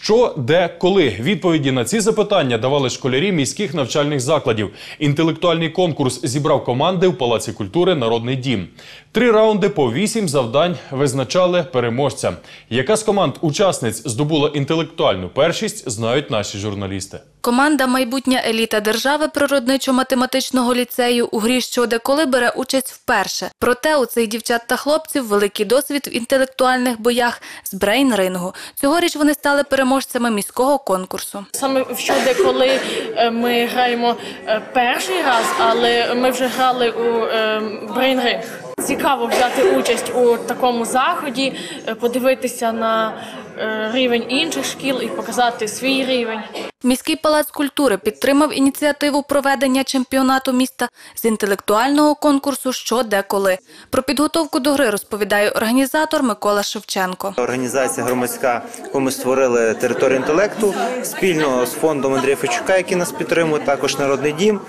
Що, де, коли? Відповіді на ці запитання давали школярі міських навчальних закладів. Інтелектуальний конкурс зібрав команди в Палаці культури Народний дім. Три раунди по вісім завдань визначали переможця. Яка з команд учасниць здобула інтелектуальну першість, знають наші журналісти. Команда Майбутня еліта держави природничо-математичного ліцею у грі що деколи бере участь вперше. Проте у цих дівчат та хлопців великий досвід в інтелектуальних боях з брейн-рингу. Цьогоріч вони стали переможцями міського конкурсу. Саме всюди, коли е, ми граємо е, перший раз, але ми вже грали у брейн-ринг. Цікаво взяти участь у такому заході, е, подивитися на е, рівень інших шкіл і показати свій рівень. Міський палац культури підтримав ініціативу проведення чемпіонату міста з інтелектуального конкурсу що де коли. Про підготовку до гри розповідає організатор Микола Шевченко. Організація громадська, яку ми створили територію інтелекту спільно з фондом Андрія Фечука, який нас підтримує, також народний дім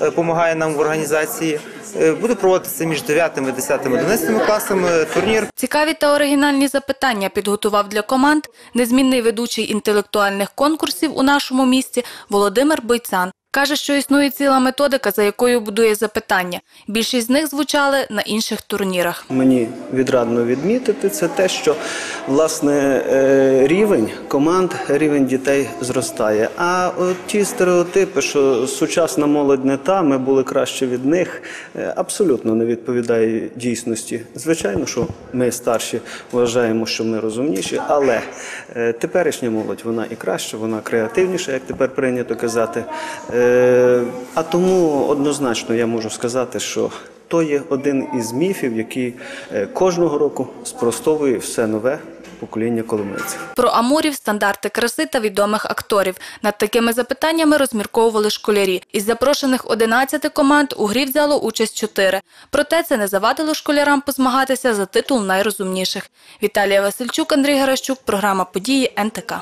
допомагає нам в організації. Е, Буде проводитися між 9, 10, 11 класами турнір. Цікаві та оригінальні запитання підготував для команд незмінний ведучий інтелектуальних конкурсів у нашому місті Володимир Бойцан. Каже, що існує ціла методика, за якою будує запитання. Більшість з них звучали на інших турнірах. Мені відрадно відмітити це те, що власне е, рівень команд, рівень дітей зростає. А от ті стереотипи, що сучасна молодь не та, ми були краще від них, е, абсолютно не відповідає дійсності. Звичайно, що ми старші вважаємо, що ми розумніші, але е, теперішня молодь вона і краща, вона креативніша, як тепер прийнято казати. Е, А тому однозначно я можу сказати, що то є один із міфів, який е, кожного року спростовує все нове покоління коломийців. Про амурів, стандарти краси та відомих акторів. Над такими запитаннями розмірковували школярі. Із запрошених 11 команд у грі взяло участь 4. Проте це не завадило школярам позмагатися за титул найрозумніших. Віталія Васильчук, Андрій Гаращук, програма «Події НТК».